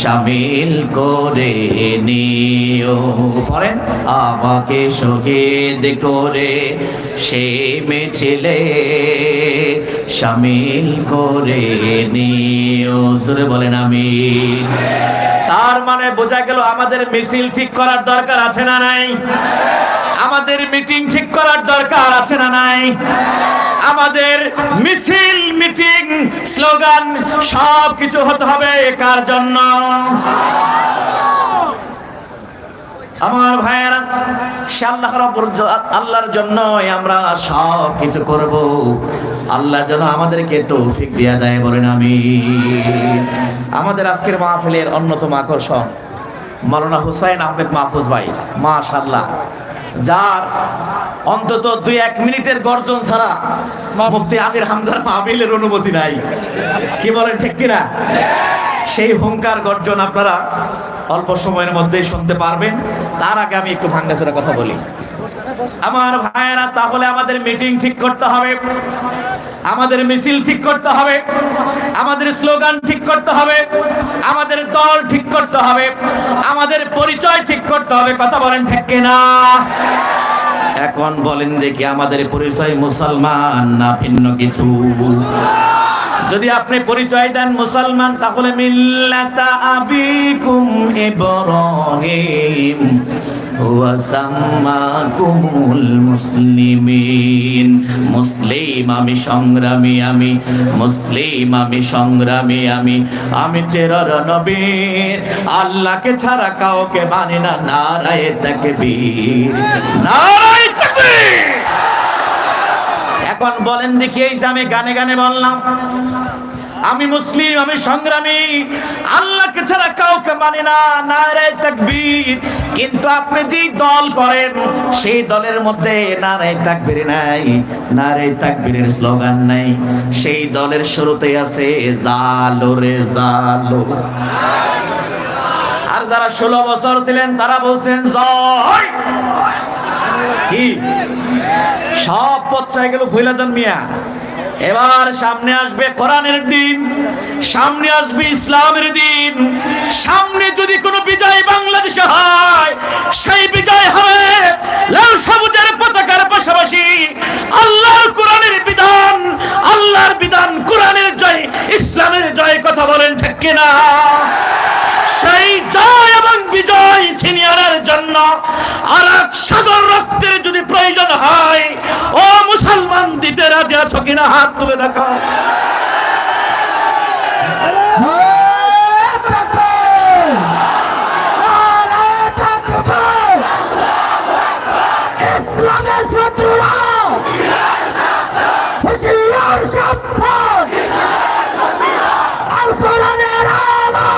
শামিল করে নিও। পড়েন, আমাকে শহীদ করে সে মিছিলে। সামিল করে নিও। জোরে বলেন আমি তার মানে বোঝা গেল আমাদের মিছিল ঠিক করার দরকার আছে না নাই? আমাদের মিটিং ঠিক করার দরকার আছে না নাই? আমাদের মিছিল, মিটিং, স্লোগান সব কিছু হতে হবে কার জন্য? আমার ভাইয়েরা আল্লাহ আল্লাহর জন্য আমরা সব কিছু করব। আল্লাহ যেন আমাদেরকে তৌফিক দিয়া দেয় বলেন আমি আমাদের আজকের মাহফিলের অন্যতম আকর্ষণ মাওলানা হুসাইন আহমেদ মাহফুজ ভাই, মাশাআল্লাহ। যার অন্তত দুই এক মিনিটের গর্জন ছাড়া মুফতি আমির হামজার মাহফিলের অনুমতি নাই। কি বলেন, ঠিক কিনা? সেই হুঙ্কার গর্জন আপনারা অল্প সময়ের মধ্যেই শুনতে পারবেন। তার আগে আমি একটু ভাঙ্গাচোরা কথা বলি। আমার ভাইয়েরা, তাহলে আমাদের মিটিং ঠিক করতে হবে। আমাদের মিছিল ঠিক করতে হবে, আমাদের স্লোগান ঠিক করতে হবে, আমাদের দল ঠিক করতে হবে, আমাদের পরিচয় ঠিক করতে হবে, কথা বলেন ঠিক কিনা? এখন বলেন দেখি আমাদের পরিচয় মুসলমান না ভিন্ন কিছু? যদি আপনি পরিচয় দেন মুসলমান, তাহলে মিল্লাতা আবিকুম ইব্রাহিম। মুসলিমিন। মুসলিম আমি সংগ্রামী, আমি মুসলিম আমি সংগ্রামী, আমি আমি চেরর নবীর। আল্লাহকে ছাড়া কাউকে মানে না, নারায়ে তাকবীর। নারায়ে তাকবীর! এখন বলেন দেখি এই যে আমি গানে গানে বললাম। আমি মুসলিম, আমি সংগ্রামী। আল্লাহকে ছাড়া কাউকে মানে না, নারায় তাকবীর। কিন্তু আপনি যেই দল করেন, সেই দলের মধ্যে নারায় তাকবীর নাই, নারায় তাকবীরের স্লোগান নাই। সেই দলের শুরুতেই আছে জালো রে জালো। আর যারা ষোলো বছর ছিলেন, তারা বলছেন, জয়! কি? সব পথ গেল ভুলা যান মিয়া। এবার সামনে আসবে কোরআনের দিন, সামনে আসবে ইসলামের দিন। সামনে যদি কোনো বিজয় বাংলাদেশে হয়, সেই বিজয় হবে লাল সবুজের পতাকার পাশাপাশি আল্লাহর কোরআনের বিধান, আল্লাহর বিধান কোরআনের জয়, ইসলামের জয়, কথা বলেন ঠিক কিনা? কিনা হাত তুলে দেখো। ইসলামের শত্রুরা। হুশিয়ার সাবধান। আল কোরআনের আলো।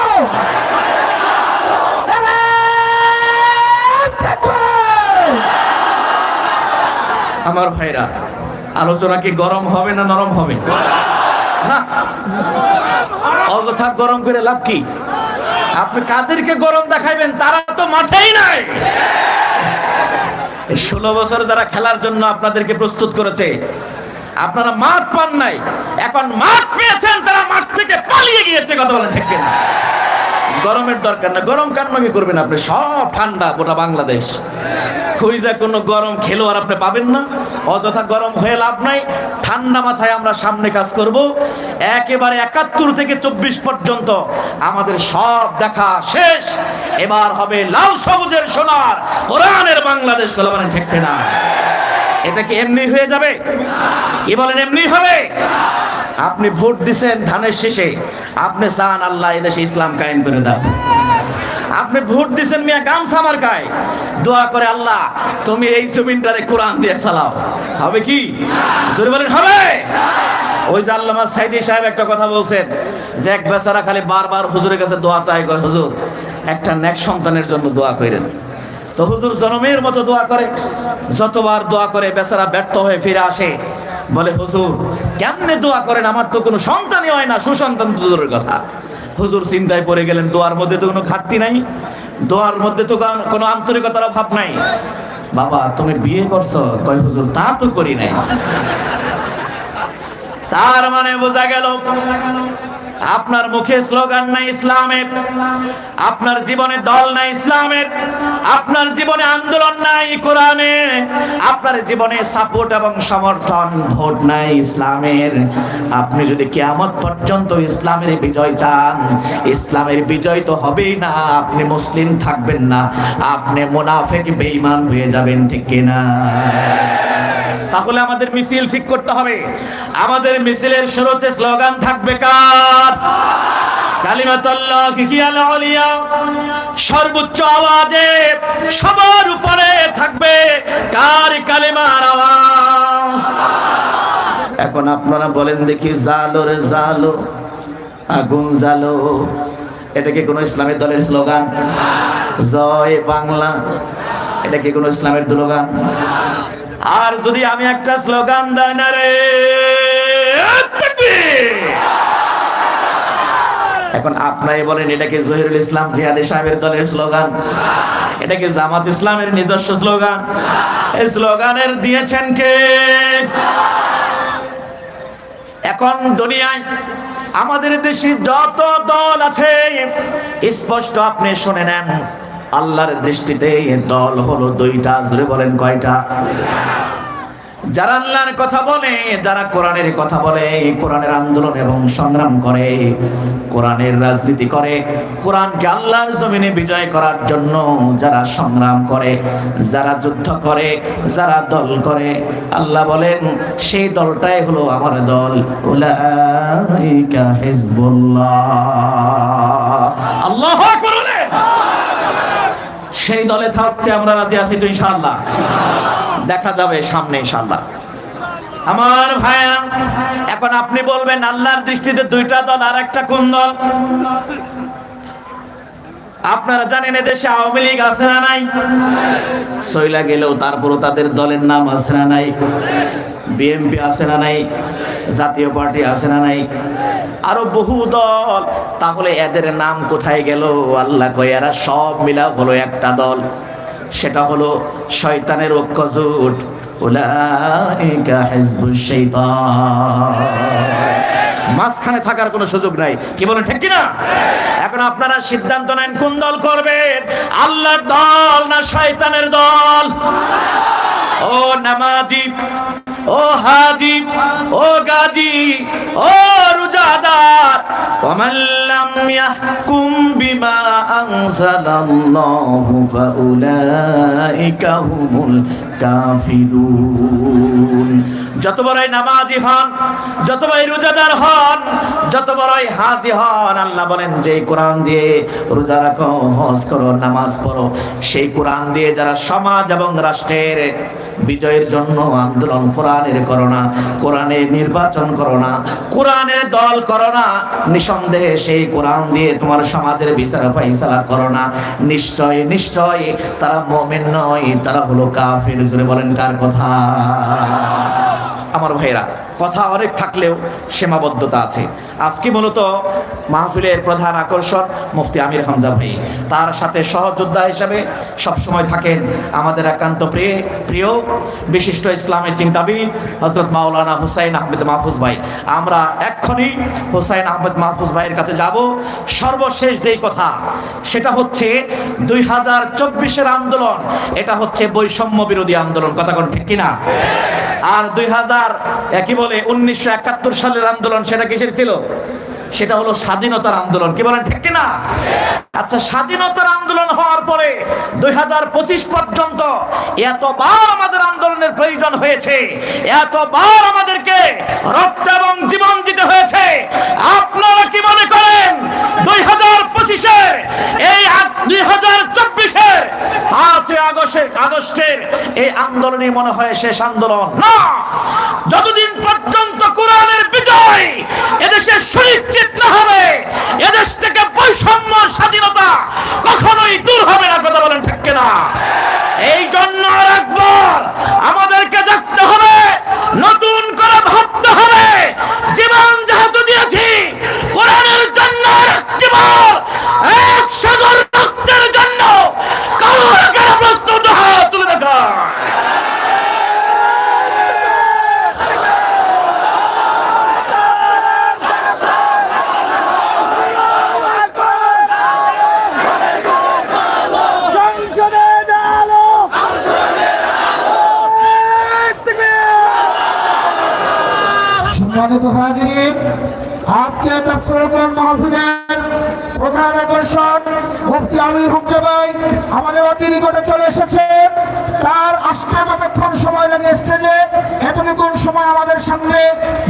আমার ভাইরা আলোচনা কি গরম হবে না নরম হবে? না। অযথা গরম করে লাভ কি? আপনি কাদেরকে গরম দেখাইবেন, তারা তো মাঠেই নাই। ষোলো বছর যারা খেলার জন্য আপনাদেরকে প্রস্তুত করেছে, আপনারা মাঠ পান নাই, এখন মাঠ পেয়েছেন, তারা মাঠ থেকে পালিয়ে গিয়েছে, কথা বলেন ঠিক? গরমের দরকার না, গরম কান্নাকে করবেন আপনি, সব ঠান্ডা গোটা বাংলাদেশ। খুঁজা কোনো গরম খেলো আর আপনি পাবেন না। অযথা গরম হয়ে লাভ নাই। ঠান্ডা মাথায় আমরা সামনে কাজ করব। একেবারে একাত্তর থেকে চব্বিশ পর্যন্ত আমাদের সব দেখা শেষ। এবার হবে লাল সবুজের সোনার। কোরআনের বাংলাদেশ বলে মানে ঠিক না এটা কি এমনি হয়ে যাবে? কি বলেন, এমনি হবে? আপনি ভোট দিছেন ধানের শেষে। আপনি চান আল্লাহ এদেশে ইসলাম কায়েম করে দাও। আপনি ভোট দিছেন মিয়া গামছা আমার গায়ে দোয়া করে আল্লাহ, তুমি এই জমিনটারে কোরআন দিয়ে চালাও। হবে কি? বলেন, হবে? ওই যে আল্লামা সাইদি সাহেব একটা কথা বলছেন, যে এক বেচারা খালি বারবার হুজুরের কাছে দোয়া চাই কয়, হুজুর, একটা নেক সন্তানের জন্য দোয়া করেন তো হুজুর জনমের মতো দোয়া করে, যতবার দোয়া করে বেচারা ব্যর্থ হয়ে ফিরে আসে বলে, হুজুর, কেমনে দোয়া করেন? আমার তো কোনো সন্তানই হয় না। সুসন্তান দূরের কথা। হুজুর চিন্তায় পড়ে গেলেন, দোয়ার মধ্যে তো কোনো ঘাটতি নাই। দোয়ার মধ্যে তো কোনো আন্তরিকতার অভাব নাই। বাবা, তুমি বিয়ে করছ? কয়, হুজুর, তা তো করি নাই। তার মানে বোঝা গেল আপনার মুখে স্লোগান নাই ইসলামের। আপনার জীবনে দল নাই ইসলামের। আপনার জীবনে আন্দোলন নাই কোরআনে আপনার জীবনে সাপোর্ট এবং সমর্থন ভোট নাই ইসলামের। আপনি যদি কিয়ামত পর্যন্ত ইসলামের বিজয় চান, ইসলামের বিজয় তো হবেই না। আপনি মুসলিম থাকবেন না। আপনি মুনাফেক, বেঈমান হয়ে যাবেন, ঠিক কিনা? তাহলে আমাদের মিছিল ঠিক করতে হবে। আমাদের মিছিলের শুরুতে স্লোগান থাকবে কার? সর্বোচ্চ আওয়াজে সবার উপরে থাকবে কার কালিমার আওয়াজ? এখন আপনারা বলেন দেখি জালো রে জালো, আগুন জালো। এটা কি কোনো ইসলামের দলের স্লোগান? জয় বাংলা। এটা কি কোনো ইসলামের স্লোগান আর যদি আমি একটা স্লোগান দেয় না রে! এখন আপনাই বলেন, এটা কি জহিরুল ইসলাম জিহাদি সাহেবের দলের স্লোগান? এটা কি জামাত ইসলামের নিজস্ব স্লোগান? এই স্লোগানের দিয়েছেন কে? এখন দুনিয়ায় আমাদের দেশে যত দল আছে, স্পষ্ট আপনি শুনে নেন, আল্লাহর দৃষ্টিতে দল হলো দুইটা, জোরে বলেন কয়টা? যারা আল্লাহর কথা বলে, যারা কোরআনের কথা বলে, কোরআনের আন্দোলন এবং সংগ্রাম করে, কোরআনের রাজনীতি করে, কোরআনকে আল্লাহর জমিনে বিজয় করার জন্য যারা সংগ্রাম করে, যারা যুদ্ধ করে, যারা দল করে, আল্লাহ বলেন, সেই দলটাই হলো আমার দল উলাইকা হিজবুল্লাহ আল্লাহ আকবার। সেই দলে থাকতে আমরা রাজি আছি তো ইনশাআল্লাহ। দেখা যাবে সামনে ইনশাআল্লাহ। আমার ভাইয়া, এখন আপনি বলবেন, আল্লাহর দৃষ্টিতে দুইটা দল আর একটা কোন দল? আপনারা জানেন এদেশে আওয়ামী লীগ আছে না নাই? সইলা গেলেও তারপরও তাদের দলের নাম আছে না নাই? বিএমপি আছে না নাই? জাতীয় পার্টি আছে না নাই? আরও বহু দল। তাহলে এদের নাম কোথায় গেল? আল্লাহ কয়, এরা সব মিলা হলো একটা দল। সেটা হলো শয়তানের ঐক্যজোট। উলাইকা হিজবুশ শাইতান মাঝখানে থাকার কোনো সুযোগ নাই। কি বলেন, ঠিক কিনা? এখন আপনারা সিদ্ধান্ত নেন কোন দল করবেন? আল্লাহর দল না শয়তানের দল? ও নামাজি, ও হাজি, ও গাজি, ও রুজাদার। ওমাল্লাম ইয়াহকুম বিমা আনজালাল্লাহু ফাউলাইকা হুমুল কাফিরুন। যত বড়ই নামাজি হন, যত বড়ই রোজাদার হন, যত বড়ই হাজি হন, আল্লাহ বলেন যে কোরআন দিয়ে রোজা রাখো, হজ করো, নামাজ পড়ো, সেই কোরআন দিয়ে যারা সমাজ এবং রাষ্ট্রের বিজয়ের জন্য আন্দোলন, কোরআনের করো না, কোরআনে নির্বাচন করো না, কোরআনের দল করো না, নিঃসন্দেহে সেই কোরআন দিয়ে তোমার সমাজের বিচার ফাইসালা করো না। নিশ্চয় নিশ্চয়, তারা মমেন নয়, তারা হলো কাফের জুড়ে বলেন কার কথা? আমার ভাইরা কথা অনেক থাকলেও সীমাবদ্ধতা আছে। আজকে মূলত মাহফিলের প্রধান আকর্ষণ মুফতি আমির হামজা ভাই। তার সাথে সহযোদ্ধা হিসাবে সবসময় থাকেন আমাদের একান্ত প্রিয় প্রিয়, বিশিষ্ট ইসলামের চিন্তাবিদ হজরত মাওলানা হুসাইন আহমেদ মাহফুজ ভাই। আমরা এক্ষুনি হুসাইন আহমেদ মাহফুজ ভাইয়ের কাছে যাব। সর্বশেষ যেই কথা, সেটা হচ্ছে দুই হাজার চব্বিশের আন্দোলন। এটা হচ্ছে বৈষম্য বিরোধী আন্দোলন। কথা কোন ঠিক কিনা? আর দুই হাজার কি বলে উনিশশো একাত্তর সালের আন্দোলন সেটা কিসের ছিল? সেটা হলো স্বাধীনতার আন্দোলন। কি বলেন, ঠিক কিনা? আচ্ছা স্বাধীনতার আন্দোলন হওয়ার পরে দুই হাজার পঁচিশ পর্যন্ত এতবার আমাদের আন্দোলনের প্রয়োজন হয়েছে। এতবার আমাদেরকে রক্ত এবং জীবন দিতে হয়েছে। আপনারা কি মনে করেন, দুই হাজার পঁচিশের, এই দুই হাজার চব্বিশে পাঁচই আগস্টের আগস্টের এই আন্দোলনই মনে হয় শেষ আন্দোলন। না! যতদিন পর্যন্ত কোরআনের বিজয় সুনিশ্চিত না হবে এদেশ থেকে বৈষম্য স্বাধীনতা কখনোই দূর হবে না কথা বলেন ঠিক না এই জন্য আর একবার আমাদেরকে দেখতে হবে নতুন করে ভাবতে হবে জীবন যেহেতু দিয়েছি কোরআনের জন্য একটিবার এক সাগর রক্তের জন্য কারও কারও প্রস্তুত হাত তুলে দেখা সম্মানিত হাজিরিন আজকে তাফসিরুল মাহফিলের প্রধান আকর্ষণ, মুফতি আমির হমজা ভাই আমাদের অতি চলে এসেছে। তার আসতে যতক্ষণ সময় লাগে স্টেজে। এতটুকুন সময় আমাদের সামনে